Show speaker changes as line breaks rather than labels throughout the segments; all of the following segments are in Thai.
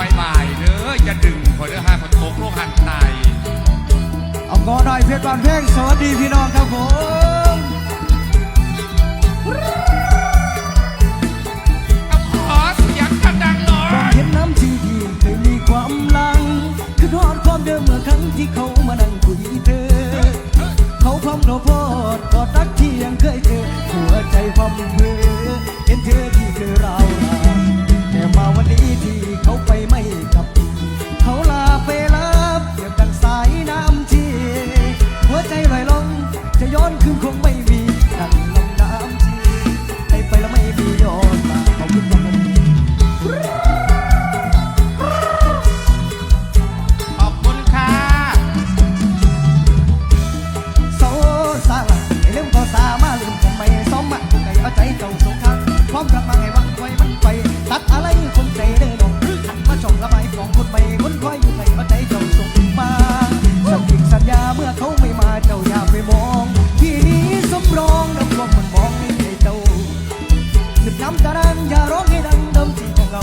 อยบ่ายเด้ออย่าดึงคอยเด้อห้าคนตกโลกหันไต
เอากอหน่อยเพชรบานเพลงสวัสดีพี่น้องครับผม
เอาขอเสียงดังๆหน่อ
มอง
ย
เห็นน้ำจริงที่เคยมีความหลัง คือทอดความเดิมเมื่อครั้งที่เขามานั่งคุยเธอ เขาพร้อมโนโพดกอดรักที่ยังเคยเจอหัวใจพร้อมเพื่อ คือคงไม่มีดังลำน้ำที่ให้ไปแล้วไม่มีย้อนมาขาคิดว่ามัน
ขอบคุณค่ะ
โซซาลาไอ้เรื่องก็สามาลืมทำไมซ้อมมาไก่เอาใจเจ้าสงครามความรักมาให้วังไว้มันไป ตัดอะไรคงใจเด้อน้องหันมาช่องระบายของคนใหม่คนคอยอยู่ไกลเอาใจ น้ำตาดังอย่าร้องให้ดังเดิมที่ของเรา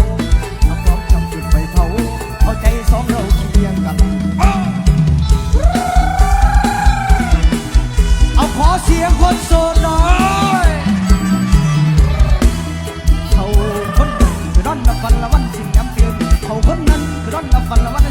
เอาความจำจุดไปเผาเอาใจสองเราเคียงกันเอาขอเสียงคนโสดหน่อยเขาคนนั้นคือร้อนนับวันละวันสิ่งย้ำเตือนเขาคนนั้นคือร้อนนับวันละวัน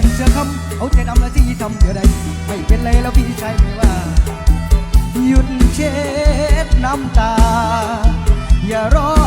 เป็นเชื้อคำเอาใจดำและที่ทำเพื่อใดไม่เป็นไรแล้วพี่ชายไม่ว่า หยุดเช็ดน้ำตา อย่ารอ